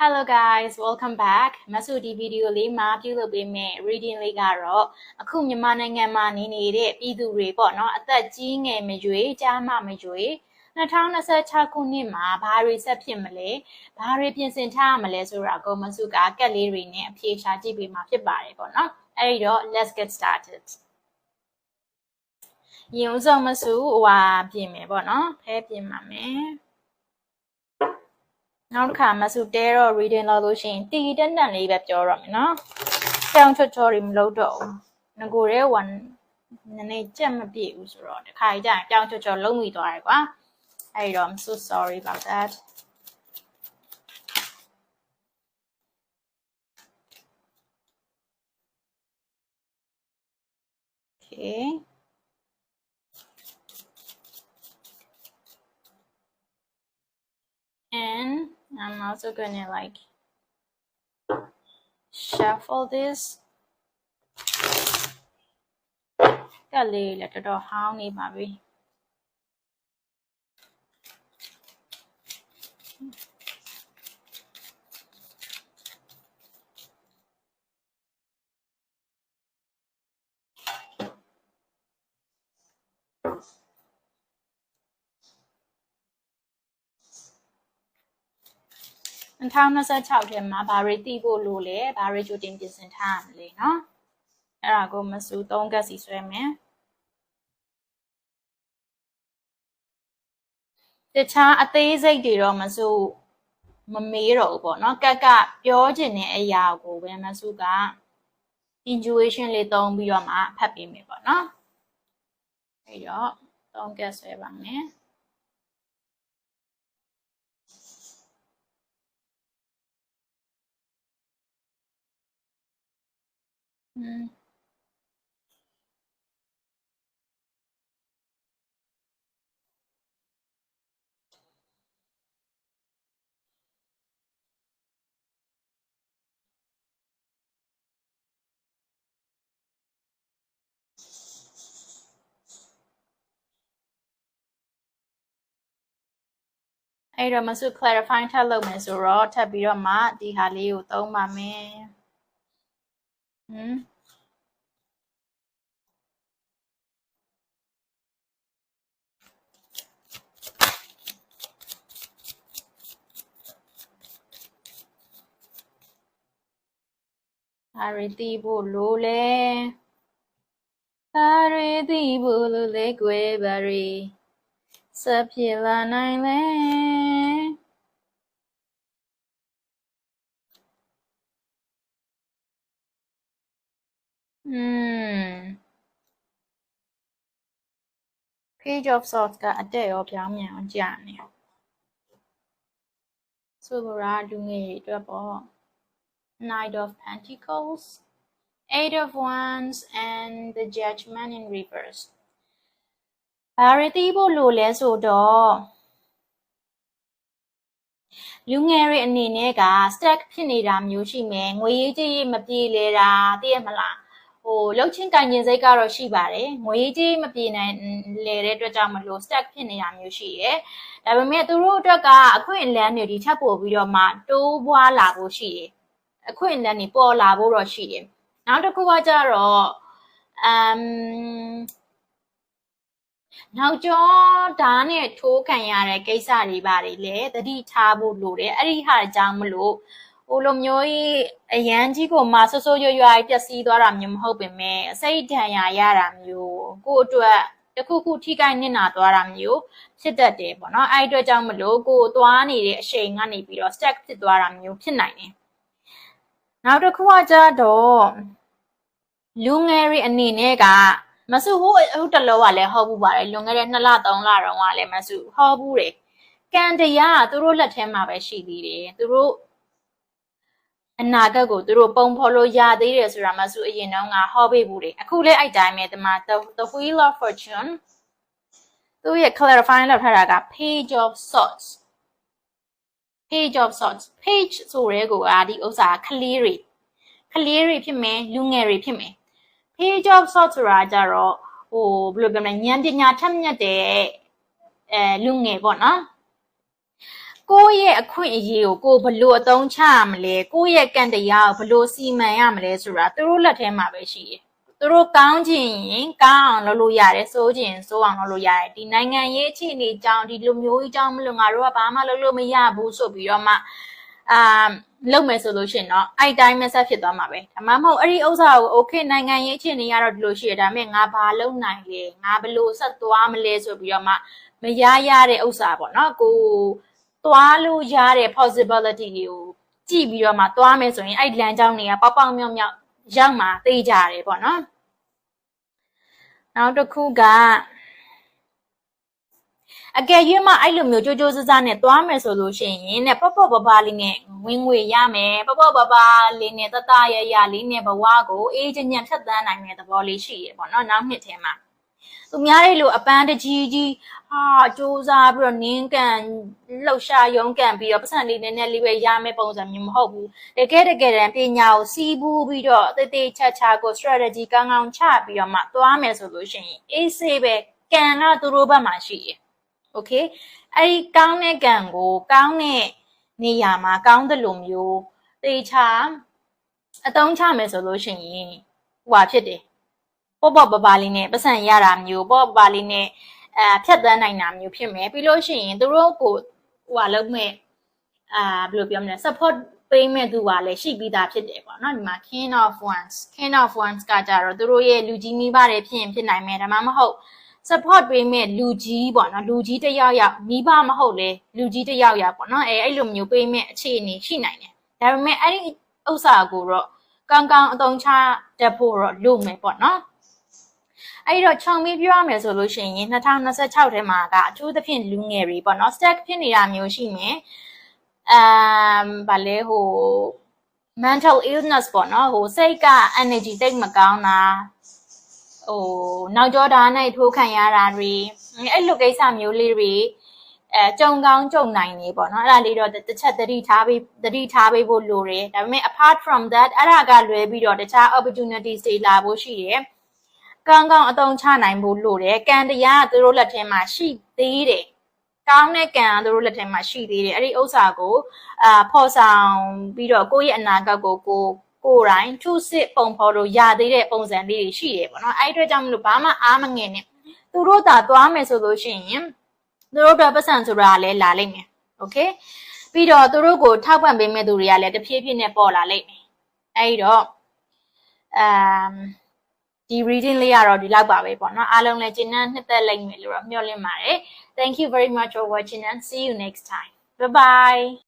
Hello guys welcome back မဆူဒီဗီဒီယိုလေးမှာပြုလုပ်ပေးမယ့် reading လေးကတော့အခုမြန်မာနိုင်ငံမှာနေနေတဲ့ပြည်သူတွေပေါ့နော်အသက်ကြီးငယ်မရွေးကြားမမရွေး2026ခုနှစ်မှာဘာတွေဆက်ဖြစ်မလဲဘာတွေပြင်ဆင်ထားရမလဲဆိုတာကိုမဆူကကက်လေးတွေနဲ့အဖြေရှာကြည့်ပေးမှာဖြစ်ပါတယ်ပေါ့နော်အဲဒီတော့ let's get started ရင်ဦးဆုံးမဆူဟိုဟာပြင်မယ်ပေါ့နော်ဖဲပြင်ပါမယ် နောက်တစ်ခါမဆူတဲတော့ reading လုပ်လို့ရှိရင်တီတက်တန်လေးပဲပြောရမယ်နော်ကြောင်ချောချောတွေမလုပ်တော့ဘူးငကိုရဲ1နည်းနည်းကြက်မပြည့်ဘူးဆိုတော့တခါကြရင်ကြောင်ချောချောလုံးမိသွားတယ်ကွာအဲ့တော့ I'm so sorry about that okay and I'm also gonna like shuffle this ကလေးလည်းတော်တော်ဟောင်းနေပါပြီ 2026ထဲမှာဘာတွေတည်ဖို့လိုလဲဘာတွေကြိုတင်ပြင်ဆင်ထားရမလဲเนาะအဲ့ဒါကိုမစူ3ကက်စီဆွဲမယ်တခြားအသေးစိတ်တွေတော့မစူမမေးတော့ဘူးပေါ့เนาะကက်ကပြောချင်တဲ့အရာကိုပဲမစူက intuition လေးသုံးပြီးတော့မှဖတ်ပေးမယ်ပေါ့เนาะအဲ့တော့3ကက်ဆွဲပါမယ် Mm. ။အဲ့တော့မစု clarify ထပ်လုပ်မယ်ဆိုတော့ထပ်ပြီးတော့မှဒီဟာလေးကိုသုံးပါမယ်။ ဟမ်ဘာတွေသိဖို့လိုလဲဘာတွေသိဖို့လိုလဲကွယ်ဘာတွေစဖြစ်လာနိုင်လဲ อืม page of swords ကအတက်ရောပြောင်းမြန်အောင်ကြာနေဆိုလိုတာလူငယ်တွေအတွက်ပေါ့ Knight of Pentacles, Eight of Wands, and the Judgment in reverse. ဘာရတိဖို့လို့လဲဆိုတော့လူငယ်တွေအနေနဲ့က stack ဖြစ်နေတာမျိုးရှိမယ်ငွေရေးကြေးရေးမပြေလဲတာသိရမလား ဟိုလှုပ်ချင်းကင်ကျင်စိတ်ကတော့ရှိပါတယ်ငွေရေးကြေးမပြေနိုင်လဲတဲ့အတွက်ကြောင့်မလို့ stack ဖြစ်နေတာမျိုးရှိရယ်ဒါပေမဲ့သူတို့အတွက်ကအခွင့်အလမ်းတွေဒီထပ်ပို့ပြီးတော့မှတိုးပွားလာဖို့ရှိတယ်အခွင့်အလမ်းတွေပေါ်လာဖို့တော့ရှိတယ်။နောက်တစ်ခုကကြတော့အမ်နောက်ကျော်ဓာတ်နဲ့ထိုးခံရတဲ့ကိစ္စတွေပါလေလေတတိထားဖို့လိုတယ်အဲ့ဒီဟာအကြောင်းမလို့ ဟိုလိုမျိုးကြီးအရန်ကြီးကိုမှဆွဆွရွရွပျက်စီးသွားတာမျိုးမဟုတ်ပင်မဲ့အစိတ်ဒဏ်ရာရတာမျိုးကိုယ့်အတွက်တခုခုထိခိုက်နစ်နာသွားတာမျိုးဖြစ်တတ်တယ်ပေါ့နော်အဲ့အတွက်ကြောင့်မလို့ကိုယ်သွားနေတဲ့အချိန်ကနေပြီးတော့ stack ဖြစ်သွားတာမျိုးဖြစ်နိုင်တယ်နောက်တစ်ခုကကြတော့လူငယ်တွေအနေနဲ့ကမဆူဟိုဟိုတလောကလည်းဟောဘူးပါတယ်လွန်ခဲ့တဲ့2လ3လတုန်းကလည်းမဆူဟောဘူးတယ်ကံတရားကသူတို့လက်ထဲမှာပဲရှိသေးတယ်သူတို့ အနာဂတ်ကိုသူတို့ပုံဖော်လို့ရသေးတယ်ဆိုတာမဆူအရင်တုန်းကဟောပေးဘူးတယ်အခုလည်းအဲ့တိုင်းပဲဒီမှာ the wheel of fortune သူရဲ့ clarify လောက်ထားတာက page of swords page of swords page ဆိုရဲကိုကဒီဥစ္စာကလေးတွေကလေးတွေဖြစ်မယ်လူငယ်တွေဖြစ်မယ် page of swords ဆိုတာကြတော့ဟိုဘယ်လိုပြောမလဲဉာဏ်ပညာထက်မြက်တဲ့အဲလူငယ်ပေါ့နော် ကိုယ့်ရဲ့အခွင့်အရေးကိုကိုယ်ဘယ်လို့အသုံးချရမလဲကိုယ့်ရဲ့ကံတရားကိုဘယ်လို့စီမံရမလဲဆိုတာသူတို့လက်ထဲမှာပဲရှိတယ်သူတို့ကောင်းချင်ရင်ကောင်းအောင်လုပ်လို့ရတယ်စိုးချင်ရင်စိုးအောင်လုပ်လို့ရတယ်ဒီနိုင်ငံရေးအခြေအနေကြောင့်ဒီလိုမျိုးကြီးကြောင့်မလို့ငါတို့ကဘာမှလုပ်လို့မရဘူးဆိုပြီးတော့မှအာလုပ်မယ်ဆိုလို့ရှိရင်တော့အဲ့ဒီတိုင်းပဲဆက်ဖြစ်သွားမှာပဲဒါမှမဟုတ်အဲ့ဒီဥစ္စာကို okay နိုင်ငံရေးအခြေအနေကတော့ဒီလိုရှိရဒါပေမဲ့ငါဘာလုပ်နိုင်လဲငါဘယ်လိုဆက်သွားမလဲဆိုပြီးတော့မှမရရတဲ့ဥစ္စာပေါ့နော်ကို သွားလို့ရတဲ့ possibility တွေကိုကြည့်ပြီးတော့မှသွားမယ်ဆိုရင်အဲ့လမ်းကြောင်းတွေကပေါက်ပေါက်မြောက်မြောက်ရောက်မှာသိကြတယ်ပေါ့နော်နောက်တစ်ခုကအကယ်၍မှအဲ့လိုမျိုးကြိုးကြိုးစားစားနဲ့သွားမယ်ဆိုလို့ရှိရင်ねပေါ့ပေါ့ပပလေးနဲ့ဝင်ငွေရမယ်ပေါ့ပေါ့ပပလေးနဲ့တတရရလေးနဲ့ဘဝကိုအေးချမ်းချမ်းဖြတ်သန်းနိုင်တဲ့သဘောလေးရှိရပေါ့နော်နောက်နှစ်ထဲမှာသူများတွေလိုအပန်းတကြီးကြီး ဟာစူးစားပြီးတော့နင်းကန်လှုပ်ရှားရုံးကန်ပြီးတော့ပတ်စံလေးနည်းနည်းလေးပဲရမယ်ပုံစံမျိုးမဟုတ်ဘူးတကယ်တကယ်တမ်းပညာကိုစီးပူးပြီးတော့တည်တည်ချာချာကို strategy ကောင်းကောင်းချပြီးတော့မှသွားမယ်ဆိုလို့ရှိရင်အေးဆေးပဲကံကသူတို့ဘက်မှာရှိတယ် okay အဲ့ဒီကောင်းတဲ့ကံကိုကောင်းတဲ့နေရာမှာကောင်းတယ်လို့မျိုးတေချာအတုံးချမယ်ဆိုလို့ရှိရင်ဟွာဖြစ်တယ်ပေါ့ပေါ့ပပလေးနဲ့ပတ်စံရတာမျိုးပေါ့ပပလေးနဲ့ အဲဖြတ်သန်းနိုင်တာမျိုးဖြစ်မယ်ပြီးလို့ရှိရင်သူတို့ကိုဟွာလုံးမဲ့အာဘယ်လိုပြောမလဲ support ပေးမဲ့သူကလည်းရှိပြီးသားဖြစ်တယ်ပေါ့နော်ဒီမှာ king of wands king of wands ကကြတော့သူတို့ရဲ့လူကြီးမိဘတွေဖြစ်ရင်ဖြစ်နိုင်မယ်ဒါမှမဟုတ် support ပေးမဲ့လူကြီးပေါ့နော်လူကြီးတစ်ယောက်ယောက်မိဘမဟုတ်လေလူကြီးတစ်ယောက်ယောက်ပေါ့နော်အဲအဲ့လိုမျိုးပေးမဲ့အခြေအနေရှိနိုင်တယ်ဒါပေမဲ့အဲ့ဒီဥစ္စာကိုတော့ကောင်းကောင်းအသုံးချတတ်ဖို့တော့လိုမယ်ပေါ့နော် အဲ့တော့ခြုံပြီးပြောရမယ်ဆိုလို့ရှိရင်2026ထဲမှာကအထူးသဖြင့်လူငယ်တွေပေါ့နော် stack ဖြစ်နေတာမျိုးရှိမယ်အမ်ဗာလေဟို mental illness ပေါ့နော်ဟိုစိတ်က energy တိတ်မကောင်းတာဟိုနောက်ကျောဓာတ်နဲ့ထိုးခံရတာတွေအဲ့လိုကိစ္စမျိုးလေးတွေအဲကြုံကောင်းကြုံနိုင်နေပေါ့နော်အဲ့ဒါလေးတော့တစ်ချက်သတိထားပြီးသတိထားပေးဖို့လိုတယ်ဒါပေမဲ့ apart from that အဲ့ဒါကလွဲပြီးတော့တခြား opportunities တွေလာဖို့ရှိတယ် ကောင်းကောင်းအသုံးချနိုင်ဖို့လိုတယ်ကံတရားကသူတို့လက်ထဲမှာရှိသေးတယ်ကောင်းတဲ့ကံကသူတို့လက်ထဲမှာရှိသေးတယ်အဲ့ဒီဥစ္စာကိုအာဖော်ဆောင်ပြီးတော့ကိုယ့်ရဲ့အနာဂတ်ကိုကိုကိုယ်တိုင်ထုစစ်ပုံဖော်လို့ရသေးတဲ့ပုံစံလေးတွေရှိတယ်ပေါ့နော်အဲ့ဒီအတွက်ကြောင့်မလို့ဘာမှအားမငယ်နဲ့သူတို့သာသွားမယ်ဆိုလို့ရှိရင်သူတို့တော့ပတ်စံဆိုတာလည်းလာလိမ့်မယ်โอเคပြီးတော့သူတို့ကိုထောက်ပံ့ပေးမဲ့သူတွေကလည်းတဖြည်းဖြည်းနဲ့ပေါ်လာလိမ့်မယ်အဲ့ဒီတော့အမ် ဒီ reading လေးကတော့ဒီလောက်ပါပဲပေါ့နော်အားလုံးလည်းကျဉ်းနှံ့နှစ်သက်လိမ့်မယ်လို့တော့မျှော်လင့်ပါတယ် thank you very much for watching and see you next time bye bye